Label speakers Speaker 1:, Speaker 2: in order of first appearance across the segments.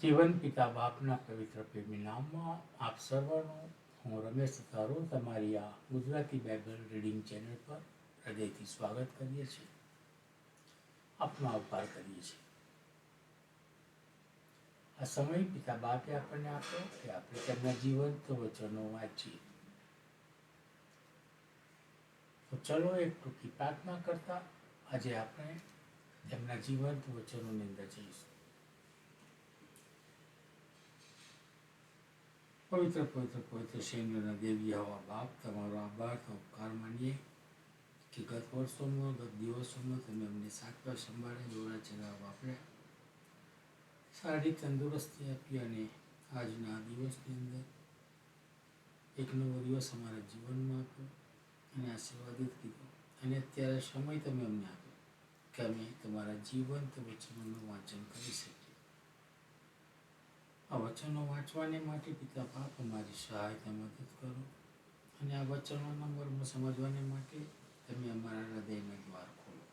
Speaker 1: જીવન પિતા બાપના પવિત્ર પ્રેમી નામમાં આપ સર્વનો હું રમેશ તારો તમારી આ ગુજરાતી બાઇબલ રીડિંગ ચેનલ પર હૃદયથી સ્વાગત કરીએ છીએ. આપનો આભાર કરીએ છીએ. આ સમય પિતા બાપે આપણને આપ્યો કે આપણે તેમના જીવંત વચનો વાંચીએ. તો ચલો એક ટૂંકી પ્રાર્થના કરતા આજે આપણે તેમના જીવંત વચનોની અંદર જઈશું. પવિત્ર પવિત્ર પવિત્ર સૈન્યના દેવી હવા બાપ, તમારો આભાર તો ઉપકાર માનીએ. કે ગત વર્ષોમાં ગત દિવસોમાં તમે અમને સાચવા સંભાળે, દોરા ચલાવવા આપણે શારીરિક તંદુરસ્તી આપી અને આજના દિવસની અંદર એક નવો દિવસ અમારા જીવનમાં આપ્યો અને આશીર્વાદિત કીધો. અને અત્યારે સમય તમે અમને આપ્યો કે અમે તમારા જીવન તમે જીવનનું વાંચન કરી શકીએ. આ વચનો વાંચવાને માટે પિતા બાપ અમારી સહાયતા મદદ કરો. અને આ વચનોના મર્મ સમજવાને માટે તમે અમારા હૃદયને દ્વાર ખોલો.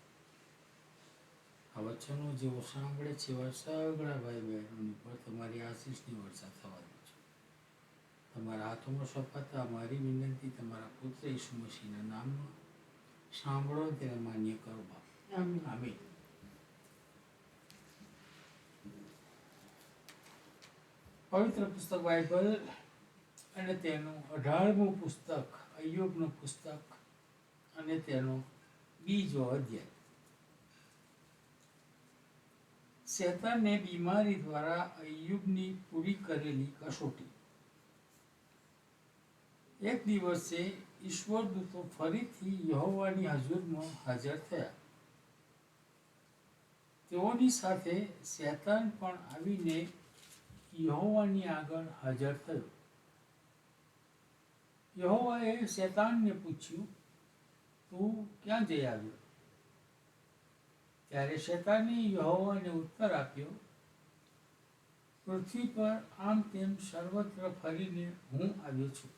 Speaker 1: આ વચનો જેઓ સાંભળે છે એવા સગળા ભાઈ બહેનોની પર તમારી આશીષની વર્ષા થવા છે છો. તમારા હાથોમાં સોંપાતા અમારી વિનંતી તમારા પુત્ર ઈસુ મસીહના નામમાં સાંભળો તેને માન્ય કરો બાપ. આમીન. પવિત્ર પુસ્તક બાઇબલ અને તેનું અઢારમું પુસ્તક અયુબનું પુસ્તક અને તેનો બીજો અધ્યાય. શેતાને બીમારી દ્વારા અયુબની પૂરી કરેલી કસોટી. એક દિવસે ઈશ્વર દૂતો ફરીથી યહોવાની હજુરમાં હાજર થયા. તેઓની સાથે શેતાન પણ આવીને યહોવાની આગળ હાજર થયો. યહોવાએ શેતાનને પૂછ્યું, તું ક્યાં જઈ આવ્યો? ત્યારે શેતાને યહોવાને ઉત્તર આપ્યો, પૃથ્વી પર આમ તેમ સર્વત્ર ફરીને હું આવ્યો છું.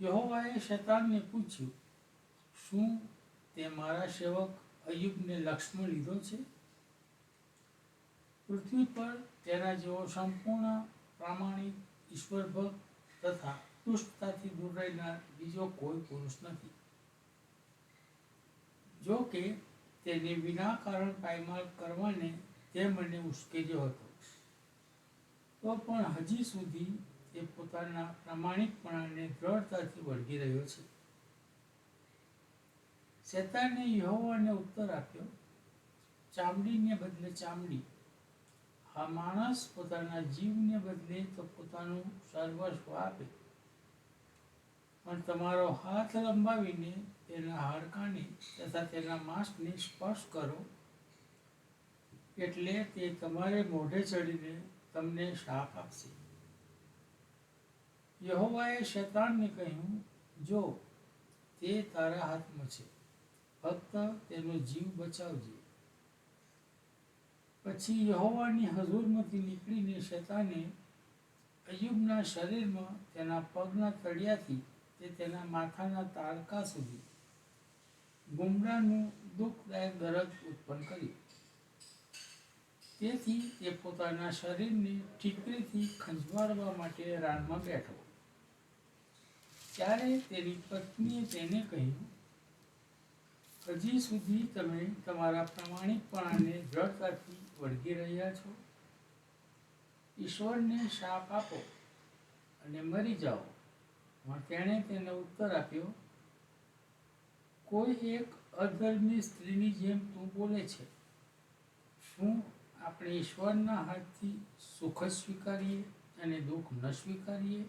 Speaker 1: યહોવાએ શેતાનને પૂછ્યું, શું તે મારા સેવક અયુબને લક્ષ્મણ લીધો છે? પૃથ્વી પર તેના જેવો સંપૂર્ણ પ્રામાણિક ઈશ્વરભક્ત તથા દુષ્ટતાથી દૂર રહેનાર બીજો કોઈ પુરુષ નથી. જો કે તેને વિના કારણ પાયમાલ કરવાને તે મને ઉશ્કેર્યો હતો. તો પણ હજી સુધી તે પોતાના પ્રામાણિકપણાને દ્રઢતાથી વળગી રહ્યો છે. શેતાને યહોવાને ઉત્તર આપ્યો, ચામડીને બદલે ચામડી આ માણસ પોતાના જીવને બદલે તો પોતાનું સર્વસ્વ આપે. પણ તમારો હાથ લંબાવીને તેના હાડકાને તથા તેના માંસને સ્પર્શ કરો, એટલે તે તમારે મોઢે ચડીને તમને શાપ આપશે. યહોવાએ શેતાનને કહ્યું, જો, તે તારા હાથમાં છે. ફક્ત તેનો જીવ બચાવજે. પછી યહોવાની હજુરમાંથી નીકળીને શેતાને અયુબના શરીરમાં તેના પગના તળિયાથી તે તેના માથાના તારકા સુધી ગુમડાનું દુઃખદાયક દરજ ઉત્પન્ન કર્યું. તેથી તે પોતાના શરીરને ઠીકરીથી ખંજવાળવા માટે રાનમાં બેઠો. ત્યારે તેની પત્નીએ તેને કહ્યું હજી સુધી તમે તમારા પ્રામાણિકપણાને દ્રઢતાથી વળગી રહ્યા છો. ઈશ્વરને શાપ આપો અને મરી જાઓ. પણ તેણે તેને ઉત્તર આપ્યો, કોઈ એક અધર્મી સ્ત્રીની જેમ તું બોલે છે. શું આપણે ઈશ્વરના હાથથી સુખ સ્વીકારીએ અને દુઃખ ન સ્વીકારીએ.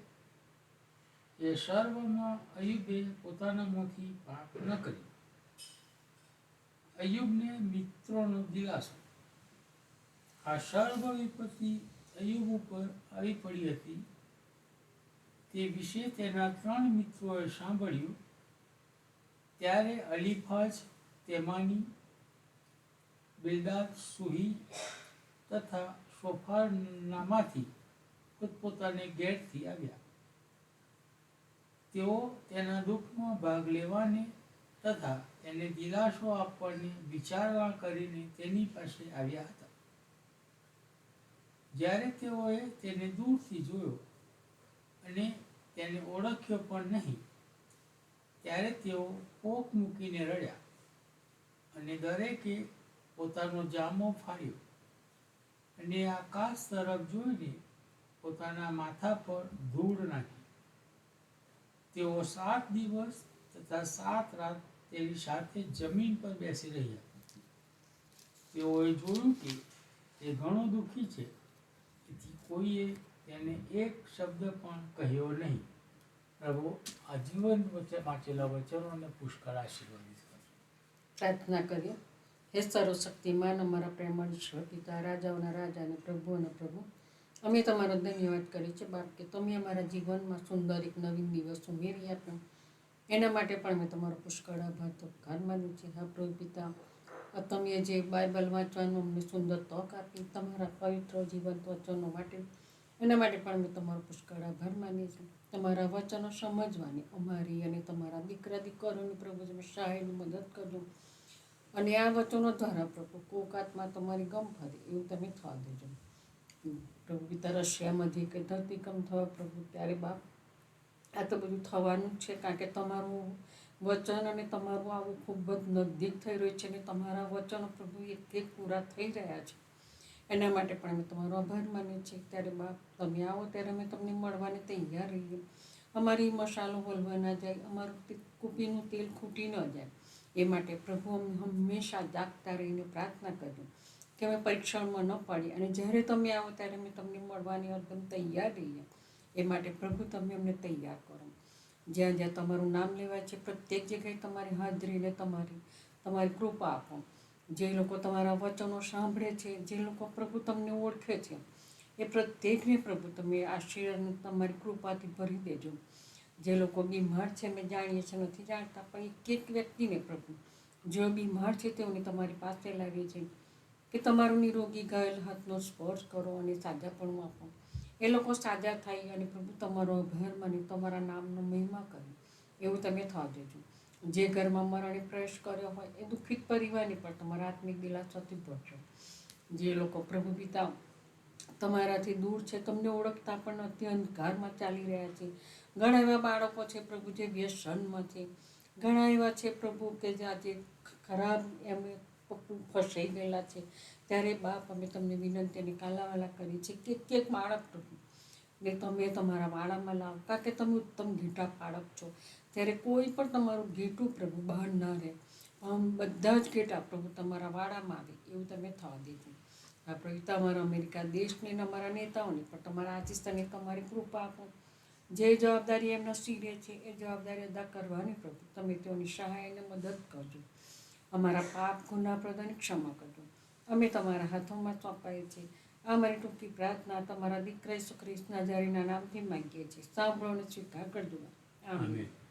Speaker 1: એ સર્વમાં અયુબે પોતાના મોંથી પાપ ન કર્યું અયુબને મિત્રોનો દિલાસો. આ સર્વ વિપત્તિ અયુબ ઉપર આવી પડી હતી. તે વિશે તેના ત્રણ મિત્રોએ સાંભળ્યું. ત્યારે અલીફાજ તેમાની બિલદાદ સુહી તથા સોફારનામાંથી પોતપોતાને ગેરથી આવ્યા. તેઓ તેના દુઃખમાં ભાગ લેવાને તથા તેને દિલાસો આપવાની વિચારણા કરીને તેની પાસે આવ્યા હતા. જ્યારે તેઓએ તેને દૂરથી જોયો અને તેને ઓળખ્યો પણ નહીં, ત્યારે તેઓ પોક મૂકીને રડ્યા અને દરેકે પોતાનો જામો ફાડ્યો અને આકાશ તરફ જોઈને પોતાના માથા પર ધૂળ નાખી. તેઓ સાત દિવસ તથા સાત રાત તેની સાથે જમીન પર બેસી રહ્યા. તેઓએ જોયું કે તે ઘણો દુઃખી છે. તેથી કોઈએ તેને એક શબ્દ પણ કહ્યો નહીં. પ્રભુ, આ જીવન વચ્ચે વાંચેલા વચનોને પુષ્કળ આશીર્વાદિત
Speaker 2: પ્રાર્થના કરીએ. હે સર્વશક્તિમાન, અમારા પ્રેમળ ઈશ્વર પિતા રાજાઓના રાજા અને પ્રભુ અને પ્રભુ, અમે તમારો ધન્યવાદ કરીએ છીએ બાપ, કે તમે અમારા જીવનમાં સુંદર એક નવીન દિવસ ઉમેરી આપ્યો એના માટે પણ અમે તમારો પુષ્કળ આભાર. તો ઘર માન્યું છે, હા પ્રભુ પિતા. તમે જે બાઇબલ વાંચવાનું અમને સુંદર તક આપી, તમારા પવિત્ર જીવન વચનો માટે, એના માટે પણ અમે તમારો પુષ્કળ આભાર માનીએ છીએ. તમારા વચનો સમજવાની અમારી અને તમારા દીકરા દીકરોની પ્રભુ તમે સહાયની મદદ કરજો. અને આ વચનો દ્વારા પ્રભુ કોકાતમાં તમારી ગમ ફરે એવું તમે થવા દેજો. પ્રભુ પિતા રશિયામાંથી કે ધરતીકમ થવા પ્રભુ, ત્યારે બાપ આ તો બધું થવાનું જ છે, કારણ કે તમારું વચન અને તમારું આવું ખૂબ જ નજીક થઈ રહ્યું છે અને તમારા વચનો પ્રભુ એક પૂરા થઈ રહ્યા છે. એના માટે પણ અમે તમારો આભાર માનીએ છીએ. ત્યારે બાપ તમે આવો ત્યારે અમે તમને મળવાને તૈયાર રહીએ. અમારી મસાલો વલવા ના જાય, અમારું કુપીનું તેલ ખૂટી ન જાય. એ માટે પ્રભુ અમે હંમેશા જાગતા રહીને પ્રાર્થના કરીએ કે અમે પરીક્ષણમાં ન પાડીએ. અને જ્યારે તમે આવો ત્યારે અમે તમને મળવાની એકદમ તૈયાર રહીએ. એ માટે પ્રભુ તમે અમને તૈયાર કરો. જ્યાં જ્યાં તમારું નામ લેવાય છે, પ્રત્યેક જગ્યાએ તમારી હાજરીને તમારી તમારી કૃપા આપો. જે લોકો તમારા વચનો સાંભળે છે, જે લોકો પ્રભુ તમને ઓળખે છે, એ પ્રત્યેકને પ્રભુ તમે આશીર્વાદને તમારી કૃપાથી ભરી દેજો. જે લોકો બીમાર છે, અમે જાણીએ છીએ, નથી જાણતા, પણ એક એક વ્યક્તિને પ્રભુ, જો બીમાર છે તેઓને તમારી પાસે લાવીએ છીએ. કે તમારું નિરોગી ગયેલ હાથનો સ્પર્શ કરો અને સાજાપણું આપો. એ લોકો સાજા થાય અને પ્રભુ તમારો આભાર માની તમારા નામનો મહિમા કરે એવું તમે થવા દેજો. જે ઘરમાં મરણે પ્રવેશ કર્યો હોય એ દુઃખિત પરિવારની પણ તમારા આત્મિક દિલાસાથી ભરજો. જે લોકો પ્રભુ પિતા તમારાથી દૂર છે, તમને ઓળખતા પણ નથી, અંધકારમાં ચાલી રહ્યા છે. ઘણા એવા બાળકો છે પ્રભુ જે વ્યસનમાં છે. ઘણા એવા છે પ્રભુ કે જે આજે ખરાબ પપ્પુ ફસાઈ ગયેલા છે. ત્યારે બાપ અમે તમને વિનંતી અને કાલાવાલા કરી છે કે એક બાળક ને તમે તમારા વાડામાં લાવો. કારણ કે તમે ઉત્તમ ઘેટા પાડક છો. ત્યારે કોઈ પણ તમારું ઘેટું પ્રભુ બહાર ન રહે. આમ બધા જ ઘેટા પ્રભુ તમારા વાડામાં આવે. એવું તમે થવા દેજો આ પ્રભુ તમારા અમેરિકા દેશને અમારા નેતાઓને પણ તમારા આચિસ્તાને તમારી કૃપા આપો. જે જવાબદારી એમના શિરે છે, એ જવાબદારી અદા કરવાની પ્રભુ. તમે તેઓની સહાય અને મદદ કરજો. અમારા પાપ, ગુના પ્રદાન ક્ષમા કરજો. અમે તમારા હાથોમાં સોંપાઈએ છીએ. આ અમારી ટૂંકી પ્રાર્થના તમારા દીકરા ઈસુ ખ્રિસ્તના જારીના નામથી માંગીએ છીએ. સાંભળો અને સ્વીકાર કરજો.
Speaker 1: આમેન.